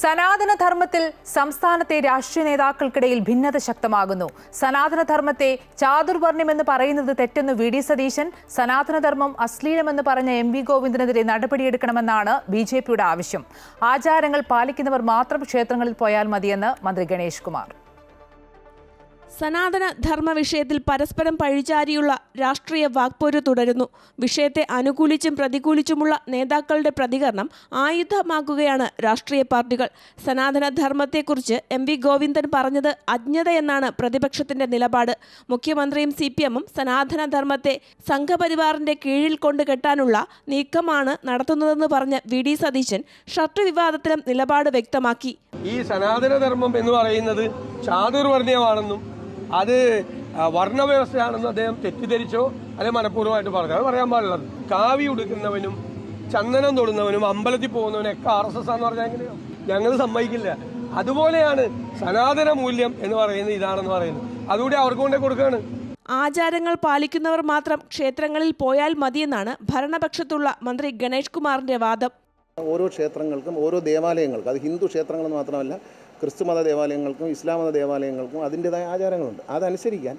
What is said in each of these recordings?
സനാതന ധർമ്മത്തിൽ സംസ്ഥാനത്തെ രാഷ്ട്രീയ നേതാക്കൾക്കിടയിൽ ഭിന്നത ശക്തമാകുന്നു. സനാതനധർമ്മത്തെ ചാതുർവർണ്യമെന്ന് പറയുന്നത് തെറ്റെന്ന് വി. ഡി. സതീശൻ സനാതനധർമ്മം അശ്ലീലമെന്ന് പറഞ്ഞ എം. വി. ഗോവിന്ദനെതിരെ നടപടിയെടുക്കണമെന്നാണ് ബി. ജെ. പിയുടെ ആവശ്യം. ആചാരങ്ങൾ പാലിക്കുന്നവർ മാത്രം ക്ഷേത്രങ്ങളിൽ പോയാൽ മതിയെന്ന് മന്ത്രി ഗണേഷ് കുമാർ. സനാതന ധർമ്മ വിഷയത്തിൽ പരസ്പരം പഴിചാരിയുള്ള രാഷ്ട്രീയ വാക്പോര് തുടരുന്നു. വിഷയത്തെ അനുകൂലിച്ചും പ്രതികൂലിച്ചുമുള്ള നേതാക്കളുടെ പ്രതികരണം ആയുധമാക്കുകയാണ് രാഷ്ട്രീയ പാർട്ടികൾ. സനാതന ധർമ്മത്തെക്കുറിച്ച് എം വി ഗോവിന്ദൻ പറഞ്ഞത് അജ്ഞതയെന്നാണ് പ്രതിപക്ഷത്തിന്റെ നിലപാട്. മുഖ്യമന്ത്രിയും സി പി എമ്മും സനാതന ധർമ്മത്തെ സംഘപരിവാറിന്റെ കീഴിൽ കൊണ്ട് കെട്ടാനുള്ള നീക്കമാണ് നടത്തുന്നതെന്ന് പറഞ്ഞ വി ഡി സതീശൻ ഷർട്ട് വിവാദത്തിലും നിലപാട് വ്യക്തമാക്കി. ഈ സനാതന ധർമ്മം എന്ന് പറയുന്നത് ചാതുർവർണയമാണെന്നും അത് വർണവ്യവസ്ഥയാണെന്ന് അദ്ദേഹം തെറ്റിദ്ധരിച്ചോ അല്ലെങ്കിൽ മനഃപൂർവമായിട്ട് പറഞ്ഞു? അത് പറയാൻ പാടുള്ളത് കാവി ഉടുക്കുന്നവനും ചന്ദനം തൊടുന്നവനും അമ്പലത്തിൽ പോകുന്നവനൊക്കെ ആർ എസ് എസ് ആന്ന് പറഞ്ഞാൽ എങ്ങനെയോ? ഞങ്ങൾ സമ്മതിക്കില്ല. അതുപോലെയാണ് സനാതന മൂല്യം എന്ന് പറയുന്നത് ഇതാണെന്ന് പറയുന്നത്. അതുകൂടി അവർക്ക് കൊണ്ടേ കൊടുക്കുകയാണ് ആചാരങ്ങൾ പാലിക്കുന്നവർ മാത്രം ക്ഷേത്രങ്ങളിൽ പോയാൽ മതിയെന്നാണ് ഭരണപക്ഷത്തുള്ള മന്ത്രി ഗണേഷ് കുമാറിന്റെ വാദം. ഓരോ ക്ഷേത്രങ്ങൾക്കും ഓരോ ദേവാലയങ്ങൾക്കും അത് ഹിന്ദു ക്ഷേത്രങ്ങളെന്ന് മാത്രമല്ല ക്രിസ്തുമത ദേവാലയങ്ങൾക്കും ഇസ്ലാം മത ദേവാലയങ്ങൾക്കും അതിന്റെതായ ആചാരങ്ങളുണ്ട്. അതനുസരിക്കാൻ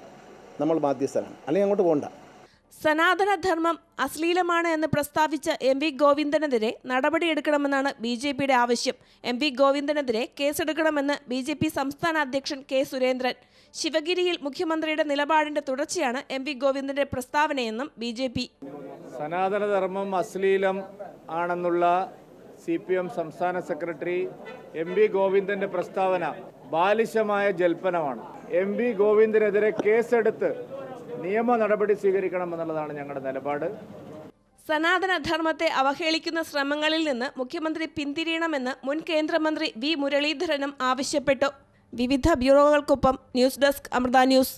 നമ്മൾ ബാധ്യസ്ഥരാണ്. അല്ലെങ്കിൽ അങ്ങോട്ട് പോകണ്ട സനാതനധർമ്മം അശ്ലീലമാണ് എന്ന് പ്രസ്താവിച്ച എം വി ഗോവിന്ദനെതിരെ നടപടിയെടുക്കണമെന്നാണ് ബി ജെ പിയുടെ ആവശ്യം. എം വി ഗോവിന്ദനെതിരെ കേസെടുക്കണമെന്ന് ബി ജെ പി സംസ്ഥാന അധ്യക്ഷൻ കെ സുരേന്ദ്രൻ. ശിവഗിരിയിൽ മുഖ്യമന്ത്രിയുടെ നിലപാടിന്റെ തുടർച്ചയാണ് എം വി ഗോവിന്ദന്റെ പ്രസ്താവനയെന്നും ബി ജെ പി. സനാതനധർമ്മം അശ്ലീലം ആണെന്നുള്ള സി പി എം സംസ്ഥാന സെക്രട്ടറി എം വി ഗോവിന്ദന്റെ പ്രസ്താവന ബാലിശമായ ജൽപ്പനമാണ്. എം വി ഗോവിന്ദനെതിരെ കേസെടുത്ത് നിയമ നടപടി സ്വീകരിക്കണമെന്നുള്ളതാണ് ഞങ്ങളുടെ നിലപാട്. സനാതനധർമ്മത്തെ അവഹേളിക്കുന്ന ശ്രമങ്ങളിൽ നിന്ന് മുഖ്യമന്ത്രി പിന്തിരിയണമെന്ന് മുൻ കേന്ദ്രമന്ത്രി വി മുരളീധരനും ആവശ്യപ്പെട്ടു. വിവിധ ബ്യൂറോകൾക്കൊപ്പം ന്യൂസ് ഡെസ്ക് അമൃത ന്യൂസ്.